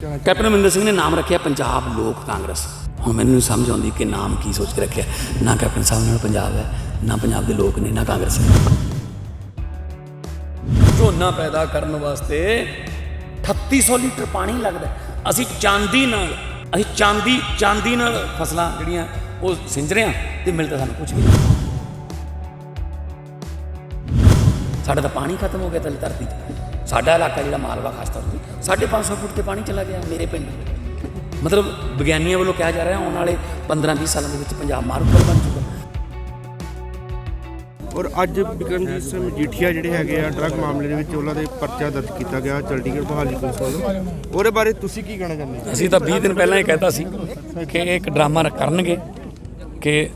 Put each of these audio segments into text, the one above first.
Captain Amarinder Singh ਨੇ ਨਾਮ ਰੱਖਿਆ ਪੰਜਾਬ ਲੋਕ ਕਾਂਗਰਸ। ਹੁਣ ਮੈਨੂੰ ਨਹੀਂ ਸਮਝ ਆਉਂਦੀ ਕਿ ਨਾਮ ਕੀ ਸੋਚ ਕੇ ਰੱਖਿਆ। ਨਾ ਕੈਪਟਨ ਸਾਹਿਬ ਨਾਲ ਪੰਜਾਬ ਹੈ, ਨਾ ਪੰਜਾਬ ਦੇ ਲੋਕ ਨੇ, ਨਾ ਕਾਂਗਰਸ ਹੈ ਝੋਨਾ ਪੈਦਾ ਕਰਨ ਵਾਸਤੇ 3800 ਲੀਟਰ ਪਾਣੀ ਲੱਗਦਾ ਅਸੀਂ ਚਾਂਦੀ ਨਾਲ, ਅਸੀਂ ਚਾਂਦੀ ਚਾਂਦੀ ਨਾਲ ਫਸਲਾਂ ਜਿਹੜੀਆਂ ਉਹ ਸਿੰਜ ਰਹੇ ਹਾਂ ਤੇ ਮਿਲਦਾ ਸਾਨੂੰ ਕੁਝ ਵੀ ਨਹੀਂ। ਸਾਡਾ ਤਾਂ ਪਾਣੀ ਖਤਮ ਹੋ ਗਿਆ ਤਲੇ ਧਰਤੀ 'ਚ। ਸਾਡਾ ਇਲਾਕਾ ਜਿਹੜਾ ਮਾਲਵਾ ਖਾਸ ਤੌਰ ਤੇ 550 ਫੁੱਟ ਤੇ ਪਾਣੀ ਚਲਾ ਗਿਆ ਮੇਰੇ ਪਿੰਡ। ਮਤਲਬ ਵਿਗਿਆਨੀਆਂ ਵੱਲੋਂ ਕਿਹਾ ਜਾ ਰਿਹਾ ਆਉਣ ਵਾਲੇ 15-20 ਸਾਲਾਂ ਦੇ ਵਿੱਚ ਪੰਜਾਬ ਮਾਰੂਥਲ ਬਣ ਚੁੱਕਾ। ਔਰ ਅੱਜ ਬਿਕਰਮਜੀਤ ਸਿੰਘ ਮਜੀਠੀਆ ਜਿਹੜੇ ਹੈਗੇ ਆ ਡਰੱਗ ਮਾਮਲੇ ਦੇ ਵਿੱਚ ਉਹਨਾਂ ਦੇ ਪਰਚਾ ਦਰਜ ਕੀਤਾ ਗਿਆ ਚੰਡੀਗੜ੍ਹ ਬਹਾਲੀ ਪੁਲਿਸ ਵੱਲੋਂ। ਉਹਦੇ ਬਾਰੇ ਤੁਸੀਂ ਕੀ ਕਹਿਣਾ ਚਾਹੁੰਦੇ ਹੋ? ਅਸੀਂ ਤਾਂ 20 ਦਿਨ ਪਹਿਲਾਂ ਹੀ ਕਹਿਤਾ ਸੀ ਕਿ ਇਹ ਇੱਕ ਡਰਾਮਾ ਕਰਨਗੇ ਕਿ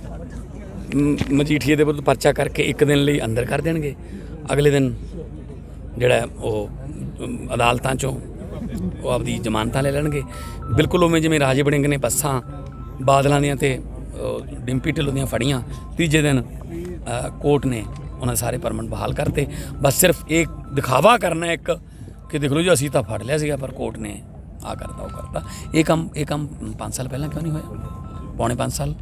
ਮਜੀਠੀਏ ਦੇ ਵਿਰੁੱਧ ਪਰਚਾ ਕਰਕੇ ਇੱਕ ਦਿਨ ਲਈ ਅੰਦਰ ਕਰ ਦੇਣਗੇ ਅਗਲੇ ਦਿਨ ਜਿਹੜਾ ਉਹ ਅਦਾਲਤਾਂ ਚੋਂ ਉਹ ਆਪਦੀ ਜ਼ਮਾਨਤਾਂ ਲੈ ਲੈਣਗੇ। ਬਿਲਕੁਲ ਉਵੇਂ ਜਿਵੇਂ ਰਾਜੇ ਵੜਿੰਗ ਨੇ ਬੱਸਾਂ ਬਾਦਲਾਂ ਦੀਆਂ ਤੇ ਡਿੰਪੀ ਢਿੱਲੋਂ ਦੀਆਂ ਫੜੀਆਂ, ਤੀਜੇ ਦਿਨ ਕੋਰਟ ਨੇ ਉਹਨਾਂ ਸਾਰੇ ਪਰਮਨੈਂਟ ਬਹਾਲ ਕਰਤੇ। ਬਸ ਸਿਰਫ ਇਹ ਦਿਖਾਵਾ ਕਰਨਾ ਇੱਕ ਕਿ ਦੇਖ ਲਓ ਜੀ, ਅਸੀਂ ਤਾਂ ਫੜ ਲਿਆ ਸੀਗਾ, ਪਰ ਕੋਰਟ ਨੇ ਆ ਕਰਤਾ, ਉਹ ਕਰਤਾ। ਇਹ ਕੰਮ ਇਹ ਕੰਮ 5 ਸਾਲ ਪਹਿਲਾਂ ਕਿਉਂ ਨਹੀਂ ਹੋਇਆ? ਪੌਣੇ 5 ਸਾਲ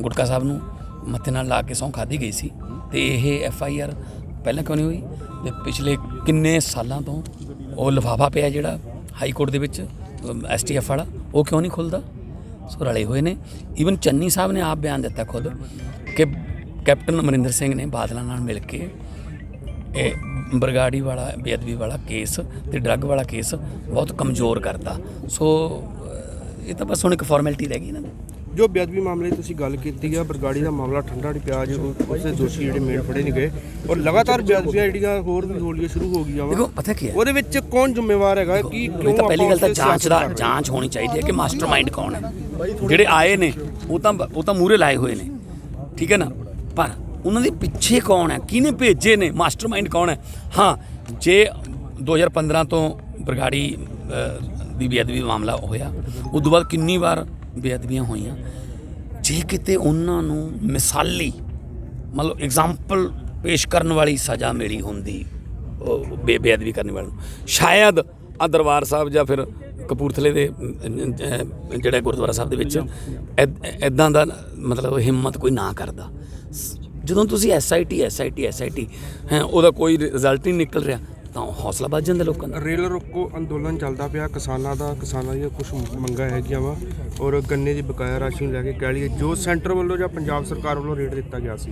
ਗੁਟਕਾ ਸਾਹਿਬ ਨੂੰ ਮੱਥੇ ਨਾਲ ਲਾ ਕੇ ਸਹੁੰ ਖਾਦੀ ਗਈ ਸੀ ਤੇ ਇਹ ਐਫ ਆਈ ਆਰ ਪਹਿਲਾਂ ਕਿਉਂ ਨਹੀਂ ਹੋਈ? ਤੇ ਪਿਛਲੇ ਕਿੰਨੇ ਸਾਲਾਂ ਤੋਂ ਉਹ ਲਿਫਾਫਾ ਪਿਆ ਜਿਹੜਾ ਹਾਈ ਕੋਰਟ ਦੇ ਵਿੱਚ ਐਸ ਟੀ ਐਫ ਵਾਲਾ, ਉਹ ਕਿਉਂ ਨਹੀਂ ਖੁੱਲਦਾ? ਸੋ ਰਲੇ ਹੋਏ ਨੇ। ਈਵਨ ਚੰਨੀ ਸਾਹਿਬ ਨੇ ਆਪ ਬਿਆਨ ਦਿੱਤਾ ਖੁਦ ਕਿ ਕੈਪਟਨ ਅਮਰਿੰਦਰ ਸਿੰਘ ਨੇ ਬਾਦਲਾਂ ਨਾਲ ਮਿਲ ਕੇ ਇਹ ਬਰਗਾੜੀ ਵਾਲਾ, ਬੇਅਦਬੀ ਵਾਲਾ ਕੇਸ ਤੇ ਡਰੱਗ ਵਾਲਾ ਕੇਸ ਬਹੁਤ ਕਮਜ਼ੋਰ ਕਰਤਾ। ਸੋ ਇਹ ਤਾਂ ਬਸ ਹੁਣ ਇੱਕ ਫਾਰਮੈਲਿਟੀ ਰਹਿ ਗਈ ਨਾ। ਜੋ ਬੇਅਦਬੀ ਮਾਮਲੇ ਤੁਸੀਂ ਗੱਲ ਕੀਤੀ ਆ ਬਰਗਾੜੀ ਦਾ ਮਾਮਲਾ ਠੰਡਾ ਨਹੀਂ ਪਿਆ ਜੋ ਉਸੇ ਦੋਸ਼ੀ ਜਿਹੜੇ ਮੇਨ ਫੜੇ ਨਹੀਂ ਗਏ ਔਰ ਲਗਾਤਾਰ ਬੇਅਦਬੀਆਂ ਜਿਹੜੀਆਂ ਹੋਰ ਵੀ ਹੋਣੀਆਂ ਸ਼ੁਰੂ ਹੋ ਗਈਆਂ ਵਾ। ਦੇਖੋ ਪਤਾ ਕੀ ਹੈ? ਉਹਦੇ ਵਿੱਚ ਕੌਣ ਜ਼ਿੰਮੇਵਾਰ ਹੈਗਾ ਕਿ ਕਿਉਂ ਤਾਂ ਪਹਿਲੀ ਗੱਲ ਤਾਂ ਜਾਂਚ ਦਾ ਜਾਂਚ ਹੋਣੀ ਚਾਹੀਦੀ ਹੈ ਕਿ ਮਾਸਟਰਮਾਈਂਡ ਕੌਣ ਹੈ। ਜਿਹੜੇ ਆਏ ਨੇ ਉਹ ਤਾਂ ਉਹ ਤਾਂ ਮੂਰੇ ਲਾਏ ਹੋਏ ਨੇ। ਠੀਕ ਹੈ ਨਾ? ਪਰ ਉਹਨਾਂ ਦੇ ਪਿੱਛੇ ਕੌਣ ਹੈ? ਕਿਹਨੇ ਭੇਜੇ ਨੇ? ਮਾਸਟਰਮਾਈਂਡ ਕੌਣ ਹੈ? ਹਾਂ ਜੇ 2015 ਤੋਂ ਬਰਗਾੜੀ ਦੀ ਬੇਅਦਬੀ ਮਾਮਲਾ ਹੋਇਆ ਉਸ ਤੋਂ ਬਾਅਦ ਕਿੰਨੀ ਵਾਰ ਬੇਅਦਬੀਆਂ ਹੋਈਆਂ। ਜੇ ਕਿਤੇ ਉਹਨਾਂ ਨੂੰ ਮਿਸਾਲੀ, ਮਤਲਬ ਐਗਜ਼ਾਮਪਲ ਪੇਸ਼ ਕਰਨ ਵਾਲੀ ਸਜ਼ਾ ਮਿਲੀ ਹੁੰਦੀ, ਉਹ ਬੇ, ਬੇਅਦਬੀ ਕਰਨ ਵਾਲੇ ਨੂੰ ਸ਼ਾਇਦ ਆ ਦਰਬਾਰ ਸਾਹਿਬ ਜਾਂ ਫਿਰ ਕਪੂਰਥਲੇ ਦੇ, ਜਿਹੜਾ ਗੁਰਦੁਆਰਾ ਸਾਹਿਬ ਦੇ ਵਿੱਚ ਐਦਾਂ ਦਾ ਮਤਲਬ ਹਿੰਮਤ ਕੋਈ ਨਾ ਕਰਦਾ। ਜਦੋਂ ਤੁਸੀਂ ਐਸਆਈਟੀ ਐਸਆਈਟੀ ਐਸਆਈਟੀ ਹੈ, ਉਹਦਾ ਕੋਈ ਰਿਜ਼ਲਟ ਨਹੀਂ ਨਿਕਲ ਰਿਹਾ। ਹੌਸਲਾ ਵੱਧ ਜਾਂਦਾ ਲੋਕਾਂ ਦਾ। ਰੇਲ ਰੋਕੋ ਅੰਦੋਲਨ ਚੱਲਦਾ ਪਿਆ। ਕਿਸਾਨਾਂ ਦਾ ਕਿਸਾਨਾਂ ਦੀਆਂ ਕੁਝ ਮੰਗਾਂ ਹੈਗੀਆਂ ਵਾ ਔਰ ਗੰਨੇ ਦੀ ਬਕਾਇਆ ਰਾਸ਼ੀ ਨੂੰ ਲੈ ਕੇ ਕਹਿ ਲਈਏ ਜੋ ਸੈਂਟਰ ਵੱਲੋਂ ਜਾਂ ਪੰਜਾਬ ਸਰਕਾਰ ਵੱਲੋਂ ਰੇਟ ਦਿੱਤਾ ਗਿਆ ਸੀ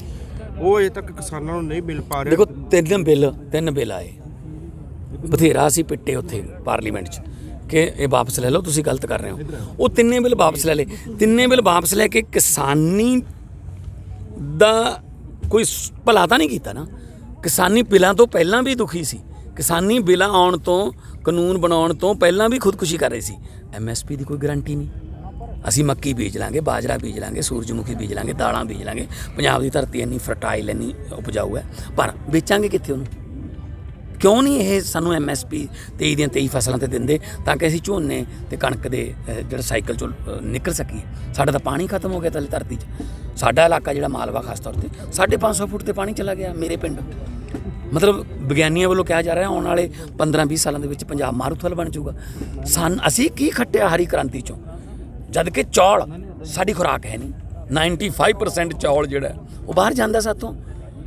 ਉਹ ਅਜੇ ਤੱਕ ਕਿਸਾਨਾਂ ਨੂੰ ਨਹੀਂ ਮਿਲ ਪਾ ਰਿਹਾ। ਦੇਖੋ ਤਿੰਨ ਬਿੱਲ ਤਿੰਨ ਬਿੱਲ ਆਏ। ਬਥੇਰਾ ਸੀ ਪਿੱਟੇ ਉੱਥੇ ਪਾਰਲੀਮੈਂਟ 'ਚ ਕਿ ਇਹ ਵਾਪਸ ਲੈ ਲਓ ਤੁਸੀਂ ਗਲਤ ਕਰ ਰਹੇ ਹੋ। ਉਹ ਤਿੰਨੇ ਬਿੱਲ ਵਾਪਸ ਲੈ ਲਏ। ਤਿੰਨੇ ਬਿੱਲ ਵਾਪਸ ਲੈ ਕੇ ਕਿਸਾਨੀ ਦਾ ਕੋਈ ਭਲਾ ਤਾਂ ਨਹੀਂ ਕੀਤਾ ਨਾ। ਕਿਸਾਨੀ ਬਿੱਲਾਂ ਤੋਂ ਪਹਿਲਾਂ ਵੀ ਦੁਖੀ ਸੀ। ਕਿਸਾਨੀ ਬਿੱਲਾਂ ਆਉਣ ਤੋਂ, ਕਾਨੂੰਨ ਬਣਾਉਣ ਤੋਂ ਪਹਿਲਾਂ ਵੀ ਖੁਦਕੁਸ਼ੀ ਕਰ ਰਹੇ ਸੀ। ਐਮਐਸਪੀ ਦੀ ਕੋਈ ਗਾਰੰਟੀ ਨਹੀਂ। ਅਸੀਂ ਮੱਕੀ ਬੀਜ ਲਾਂਗੇ, ਬਾਜਰਾ ਬੀਜ ਲਾਂਗੇ, ਸੂਰਜਮੁਖੀ ਬੀਜ ਲਾਂਗੇ, ਦਾਲਾਂ ਬੀਜ ਲਾਂਗੇ। ਪੰਜਾਬ ਦੀ ਧਰਤੀ ਇੰਨੀ ਫਰਟਾਈਲ ਇੰਨੀ ਉਪਜਾਊ ਹੈ। ਪਰ ਵੇਚਾਂਗੇ ਕਿੱਥੇ ਉਹਨੂੰ? ਕਿਉਂ ਨਹੀਂ ਇਹ ਸਾਨੂੰ ਐਮਐਸਪੀ 23 ਦੀਆਂ 23 ਫਸਲਾਂ ਤੇ ਦਿੰਦੇ, ਤਾਂ ਕਿ ਅਸੀਂ ਝੋਨੇ ਤੇ ਕਣਕ ਦੇ ਜਿਹੜਾ ਸਾਈਕਲ ਚੋਂ ਨਿਕਲ ਸਕੀਏ। ਸਾਡਾ ਤਾਂ ਪਾਣੀ ਖਤਮ ਹੋ ਗਿਆ ਤਲੇ ਧਰਤੀ 'ਚ। ਸਾਡਾ ਇਲਾਕਾ ਜਿਹੜਾ ਮਾਲਵਾ ਖਾਸ ਤੌਰ ਤੇ 550 ਫੁੱਟ ਤੇ ਪਾਣੀ ਚਲਾ ਗਿਆ ਮੇਰੇ ਪਿੰਡ। ਮਤਲਬ ਵਿਗਿਆਨੀਆਂ ਵੱਲੋਂ ਕਿਹਾ ਜਾ ਰਿਹਾ ਆਉਣ ਵਾਲੇ 15-20 ਸਾਲਾਂ ਦੇ ਵਿੱਚ ਪੰਜਾਬ ਮਾਰੂਥਲ ਬਣ ਜਾਊਗਾ। ਸਨ, ਅਸੀਂ ਕੀ ਖੱਟਿਆ ਹਰੀ ਕ੍ਰਾਂਤੀ ਚੋਂ? ਜਦ ਕਿ ਚੌਲ ਸਾਡੀ ਖੁਰਾਕ ਹੈ ਨਹੀਂ। 95% ਚੌਲ ਜਿਹੜਾ ਉਹ ਬਾਹਰ ਜਾਂਦਾ ਸਾਤੋਂ।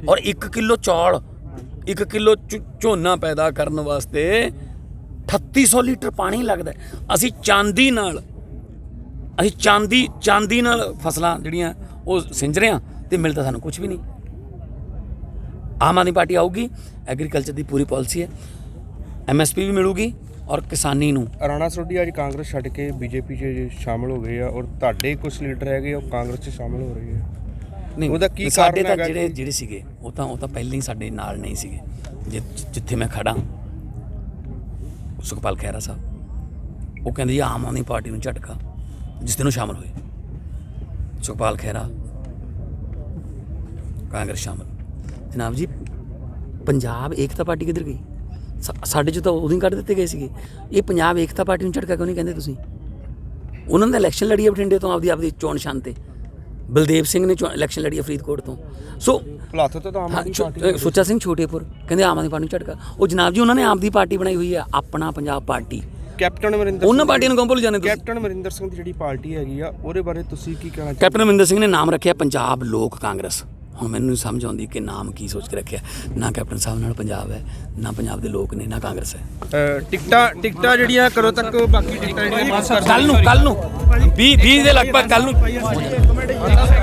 ਔਰ 1 ਕਿਲੋ ਚੌਲ 1 ਕਿਲੋ ਝ- ਝੋਨਾ ਪੈਦਾ ਕਰਨ ਵਾਸਤੇ 3800 ਲੀਟਰ ਪਾਣੀ ਲੱਗਦਾ ਅਸੀਂ ਚਾਂਦੀ ਨਾਲ, ਅਸੀਂ ਚਾਂਦੀ ਚਾਂਦੀ ਨਾਲ ਫਸਲਾਂ ਜਿਹੜੀਆਂ ਉਹ ਸਿੰਜ ਰਹੇ ਹਾਂ ਤੇ ਮਿਲਦਾ ਸਾਨੂੰ ਕੁਝ ਵੀ ਨਹੀਂ। ਆਮ ਆਦਮੀ ਪਾਰਟੀ ਆਊਗੀ ਐਗਰੀਕਲਚਰ ਦੀ ਪੂਰੀ ਪਾਲਿਸੀ ਹੈ। ਐਮਐਸਪੀ ਵੀ ਮਿਲੂਗੀ ਔਰ ਕਿਸਾਨੀ ਨੂੰ। ਰਾਣਾ ਸੋਢੀ ਅੱਜ ਕਾਂਗਰਸ ਛੱਡ ਕੇ ਬੀਜੇਪੀ 'ਚ ਸ਼ਾਮਲ ਹੋ ਗਏ ਆ ਔਰ ਤੁਹਾਡੇ ਕੁਝ ਲੀਡਰ ਹੈਗੇ ਆ, ਉਹ ਕਾਂਗਰਸ 'ਚ ਸ਼ਾਮਲ ਹੋ ਰਹੇ ਆ। ਨਹੀਂ ਉਹਦਾ ਕੀ ਸਾਡੇ ਕਾਰਨ ਤਾਂ ਜਿਹੜੇ ਜਿਹੜੇ ਸੀਗੇ ਉਹ ਤਾਂ ਉਹ ਤਾਂ ਪਹਿਲਾਂ ਹੀ ਸਾਡੇ ਨਾਲ ਨਹੀਂ ਸੀਗੇ। ਜਿੱਥੇ ਮੈਂ ਖੜਾ ਸੁਖਪਾਲ ਖਹਿਰਾ ਸਾਹਿਬ ਉਹ ਕਹਿੰਦੇ ਜੀ ਆਮ ਆਦਮੀ ਪਾਰਟੀ ਨੂੰ ਝਟਕਾ ਜਿਸ ਦਿਨ ਉਹ ਸ਼ਾਮਲ ਹੋਏ। ਸੁਖਪਾਲ ਖਹਿਰਾ ਕਾਂਗਰਸ ਸ਼ਾਮਲ। ਜਨਾਬ ਜੀ ਪੰਜਾਬ ਏਕਤਾ ਪਾਰਟੀ ਕਿੱਧਰ ਗਈ? ਸਾਡੇ ਚ ਤਾਂ ਉਦੋਂ ਹੀ ਕੱਢ ਦਿੱਤੇ ਗਏ ਸੀਗੇ। ਇਹ ਪੰਜਾਬ ਏਕਤਾ ਪਾਰਟੀ ਨੂੰ ਝਟਕਾ ਕਿਉਂ ਨਹੀਂ ਕਹਿੰਦੇ ਤੁਸੀਂ? ਉਹਨਾਂ ਨੇ ਇਲੈਕਸ਼ਨ ਲੜੀ ਹੈ ਬਠਿੰਡੇ ਤੋਂ ਆਪਦੀ ਆਪਦੀ ਚੋਣ ਸ਼ਾਨ ਤੇ। ਬਲਦੇਵ ਸਿੰਘ ਨੇ ਇਲੈਕਸ਼ਨ ਲੜੀ ਹੈ ਫਰੀਦਕੋਟ ਤੋਂ। ਸੋ ਭਲਾਥ ਤੋਂ ਤਾਂ ਆਮ ਆਦਮੀ ਪਾਰਟੀ ਸੁੱਚਾ ਸਿੰਘ ਛੋਟੇਪੁਰ ਕਹਿੰਦੇ ਆਮ ਆਦਮੀ ਪਾਰਟੀ ਨੂੰ ਝਟਕਾ। ਉਹ ਜਨਾਬ ਜੀ ਉਹਨਾਂ ਨੇ ਆਪ ਦੀ ਪਾਰਟੀ ਬਣਾਈ ਹੋਈ ਹੈ ਆਪਣਾ ਪੰਜਾਬ ਪਾਰਟੀ। ਕੈਪਟਨ ਅਮਰਿੰਦਰ ਉਹਨਾਂ ਪਾਰਟੀਆਂ ਨੂੰ ਕਿਉਂ ਭੁੱਲ ਜਾਂਦੇ ਤੁਸੀਂ? ਕੈਪਟਨ ਅਮਰਿੰਦਰ ਸਿੰਘ ਦੀ ਜਿਹੜੀ ਪਾਰਟੀ ਹੈਗੀ ਆ ਉਹਦੇ ਬਾਰੇ ਤੁਸੀਂ ਕੀ ਕਹਿਣਾ ਚਾਹੁੰਦੇ ਕੈਪਟਨ ਅਮਰਿੰਦਰ ਸਿੰਘ ਨੇ ਨਾਮ ਰੱਖਿਆ ਪੰਜਾਬ ਲੋਕ ਕਾਂਗਰਸ। ਹੁਣ ਮੈਨੂੰ ਨਹੀਂ ਸਮਝ ਆਉਂਦੀ ਕਿ ਨਾਮ ਕੀ ਸੋਚ ਕੇ ਰੱਖਿਆ। ਨਾ ਕੈਪਟਨ ਸਾਹਿਬ ਨਾਲ ਪੰਜਾਬ ਹੈ ਨਾ ਪੰਜਾਬ ਦੇ ਲੋਕ ਨੇ ਨਾ ਕਾਂਗਰਸ ਹੈ। ਟਿਕਟਾਂ ਟਿਕਟਾਂ ਜਿਹੜੀਆਂ ਕਰੋ ਤੱਕ ਬਾਕੀ ਟਿਕਟਾਂ ਜਿਹੜੀਆਂ ਪਾਸ ਕਰ ਕੱਲ ਨੂੰ ਕੱਲ ਨੂੰ 20 20 ਦੇ ਲਗਭਗ ਕੱਲ ਨੂੰ।